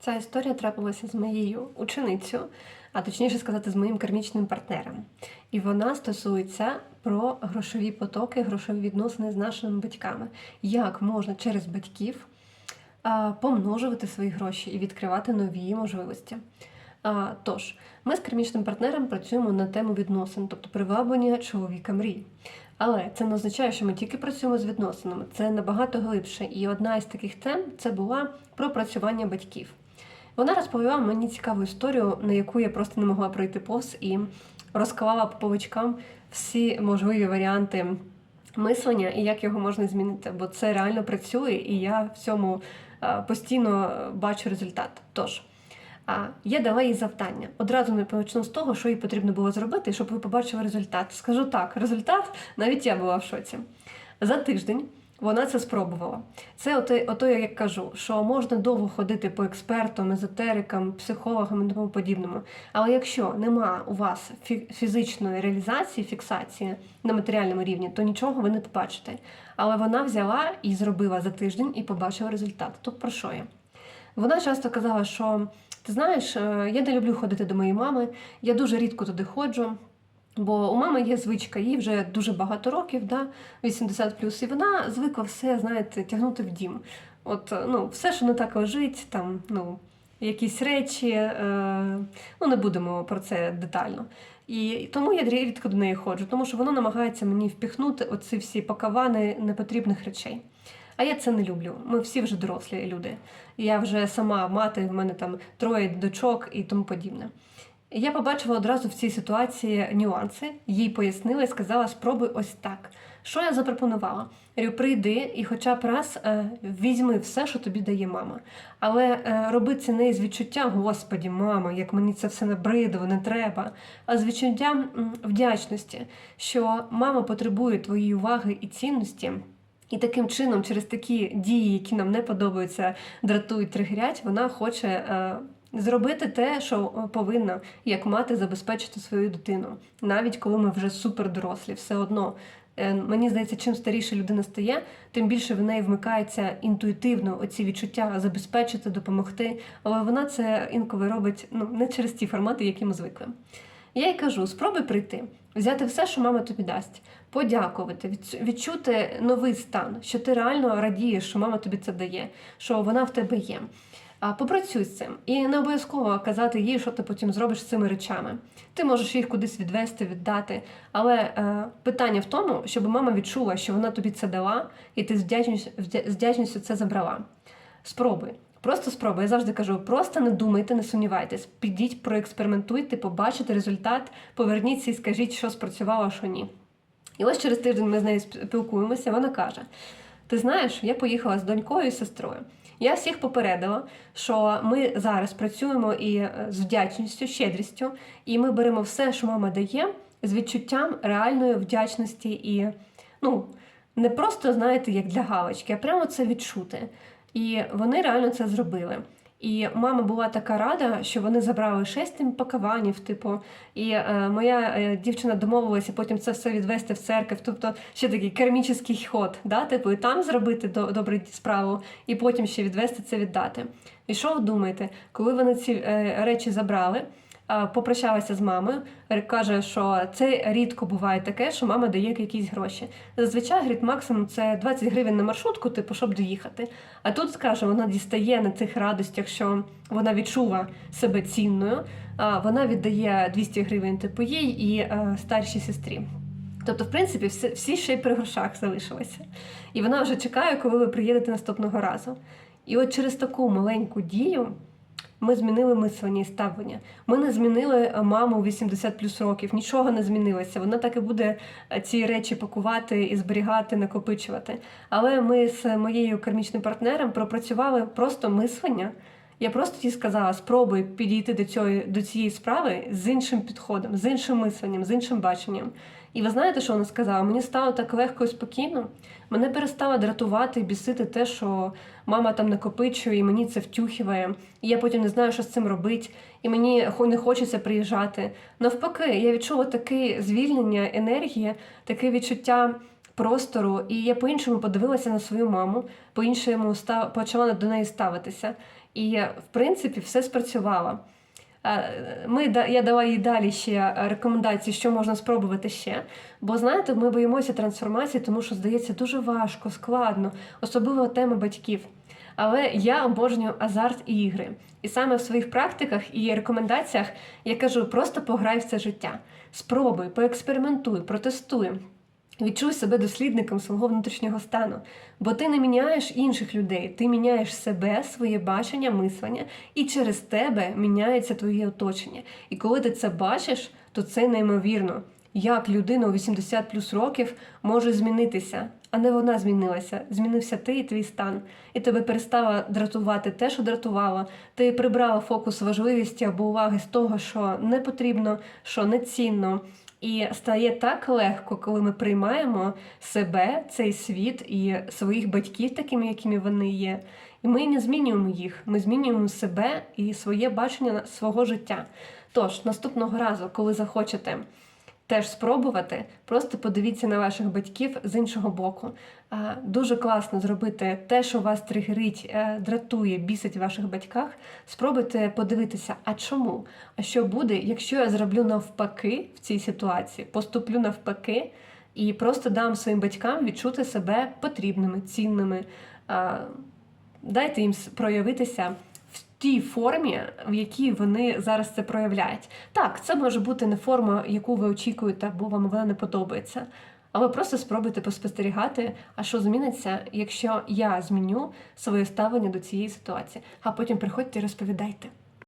Ця історія трапилася з моєю ученицею, а точніше сказати, з моїм кармічним партнером. І вона стосується про грошові потоки, грошові відносини з нашими батьками. Як можна через батьків помножувати свої гроші і відкривати нові можливості. Тож, ми з кармічним партнером працюємо на тему відносин, тобто приваблення чоловіка мрій. Але це не означає, що ми тільки працюємо з відносинами. Це набагато глибше. І одна із таких тем це була про працювання батьків. Вона розповіла мені цікаву історію, на яку я просто не могла пройти повз і розклала по поличкам всі можливі варіанти мислення і як його можна змінити. Бо це реально працює, і я в цьому е, постійно бачу результат. Тож. Я дала їй завдання. Одразу не почну з того, що їй потрібно було зробити, щоб ви побачили результат. Скажу так, результат навіть я була в шоці. За тиждень вона це спробувала. Це ото, ото як кажу, що можна довго ходити по експертам, езотерикам, психологам і тому подібному. Але якщо нема у вас фі- фізичної реалізації, фіксації на матеріальному рівні, то нічого ви не побачите. Але вона взяла і зробила за тиждень і побачила результат. Тут про що я? Вона часто казала, що ти знаєш, е, я не люблю ходити до моєї мами, я дуже рідко туди ходжу. Бо у мами є звичка, їй вже дуже багато років, да, 80 і вона звикла все, знаєте, тягнути в дім. От, ну, все, що не так лежить, там, ну, якісь речі, е, ну не будемо про це детально. І тому я рідко до неї ходжу, тому що вона намагається мені впіхнути оці всі пакавани непотрібних речей. А я це не люблю. Ми всі вже дорослі люди. Я вже сама мати, в мене там троє дочок і тому подібне. Я побачила одразу в цій ситуації нюанси, їй пояснила і сказала: спробуй ось так. Що я запропонувала? Говорю, прийди і хоча б раз е, візьми все, що тобі дає мама. Але е, роби це не з відчуття, Господі, мама, як мені це все набридло, не треба, а з відчуттям вдячності, що мама потребує твоєї уваги і цінності. І таким чином, через такі дії, які нам не подобаються, дратують, тригерять, вона хоче е, зробити те, що е, повинна, як мати забезпечити свою дитину, навіть коли ми вже супер дорослі, все одно. Е, Мені здається, чим старіша людина стає, тим більше в неї вмикається інтуїтивно оці відчуття забезпечити, допомогти. Але вона це інколи робить ну не через ті формати, які ми звикли. Я їй кажу: спробуй прийти, взяти все, що мама тобі дасть, подякувати, відчути новий стан, що ти реально радієш, що мама тобі це дає, що вона в тебе є. Попрацюй з цим і не обов'язково казати їй, що ти потім зробиш з цими речами. Ти можеш їх кудись відвести, віддати. Але е, питання в тому, щоб мама відчула, що вона тобі це дала, і ти з вдячністю, вдячністю це забрала. Спробуй. Просто спробуй. Я завжди кажу: просто не думайте, не сумнівайтесь. Підіть, проекспериментуйте, побачите результат, поверніться і скажіть, що спрацювало, що ні. І ось через тиждень ми з нею спілкуємося. Вона каже: Ти знаєш, я поїхала з донькою і сестрою. Я всіх попередила, що ми зараз працюємо і е, з вдячністю, щедрістю, і ми беремо все, що мама дає, з відчуттям реальної вдячності і ну не просто знаєте, як для галочки, а прямо це відчути. І вони реально це зробили. І мама була така рада, що вони забрали шесть пакованів. типу, і е, моя е, дівчина домовилася потім це все відвести в церкву. Тобто ще такий кермічний ход, да? типу, і там зробити до, добру справу, і потім ще відвести це віддати. І що ви думаєте, коли вони ці е, речі забрали? А, Попрощалася з мамою, каже, що це рідко буває таке, що мама дає якісь гроші. Зазвичай говорить, максимум це 20 гривень на маршрутку, типу, щоб доїхати. А тут скаже, вона дістає на цих радостях, що вона відчула себе цінною. Вона віддає 200 гривень типу їй і е, старшій сестрі. Тобто, в принципі, всі ще й при грошах залишилися. І вона вже чекає, коли ви приїдете наступного разу. І от через таку маленьку дію ми змінили мислення і ставлення. Ми не змінили е, маму 80 плюс років, нічого не змінилося. Вона так і буде е, ці речі пакувати і зберігати, накопичувати. Але ми з моєю кармічним партнером пропрацювали просто мислення. Я просто їй сказала: спробуй підійти до цієї, до цієї справи з іншим підходом, з іншим мисленням, з іншим баченням. І ви знаєте, що вона сказала? Мені стало так легко і спокійно. Мене перестало дратувати і бісити те, що мама там накопичує, і мені це втюхіває. І я потім не знаю, що з цим робити, і мені не хочеться приїжджати. Навпаки, я відчула таке звільнення енергії, таке відчуття простору, і я по-іншому подивилася на свою маму, по-іншому став... почала до неї ставитися. І, в принципі, все спрацювало. Ми, я дала їй далі ще рекомендації, що можна спробувати ще. Бо знаєте, ми боїмося трансформації, тому що здається дуже важко, складно, особливо теми батьків. Але я обожнюю азарт і ігри. І саме в своїх практиках і рекомендаціях я кажу: просто пограй в це життя. Спробуй, поекспериментуй, протестуй. Відчуй себе дослідником свого внутрішнього стану, бо ти не міняєш інших людей, ти міняєш себе, своє бачення, мислення, і через тебе міняється твоє оточення. І коли ти це бачиш, то це неймовірно. Як людина у 80 плюс років може змінитися, а не вона змінилася. Змінився ти і твій стан. І тебе перестало дратувати те, що дратувало. Ти прибрала фокус важливості або уваги з того, що не потрібно, що не цінно. І стає так легко, коли ми приймаємо себе, цей світ і своїх батьків такими, якими вони є. І ми не змінюємо їх, ми змінюємо себе і своє бачення свого життя. Тож, наступного разу, коли захочете теж спробувати, просто подивіться на ваших батьків з іншого боку. Дуже класно зробити те, що вас тригерить, е, дратує, бісить в ваших батьках. Спробуйте подивитися, а чому? А що буде, якщо я зроблю навпаки в цій ситуації, поступлю навпаки і просто дам своїм батькам відчути себе потрібними, цінними. Дайте їм проявитися тій формі, в якій вони зараз це проявляють. Так, це може бути не форма, яку ви очікуєте, або вам вона не подобається. Але просто спробуйте поспостерігати, а що зміниться, якщо я зміню своє ставлення до цієї ситуації. А потім приходьте і розповідайте.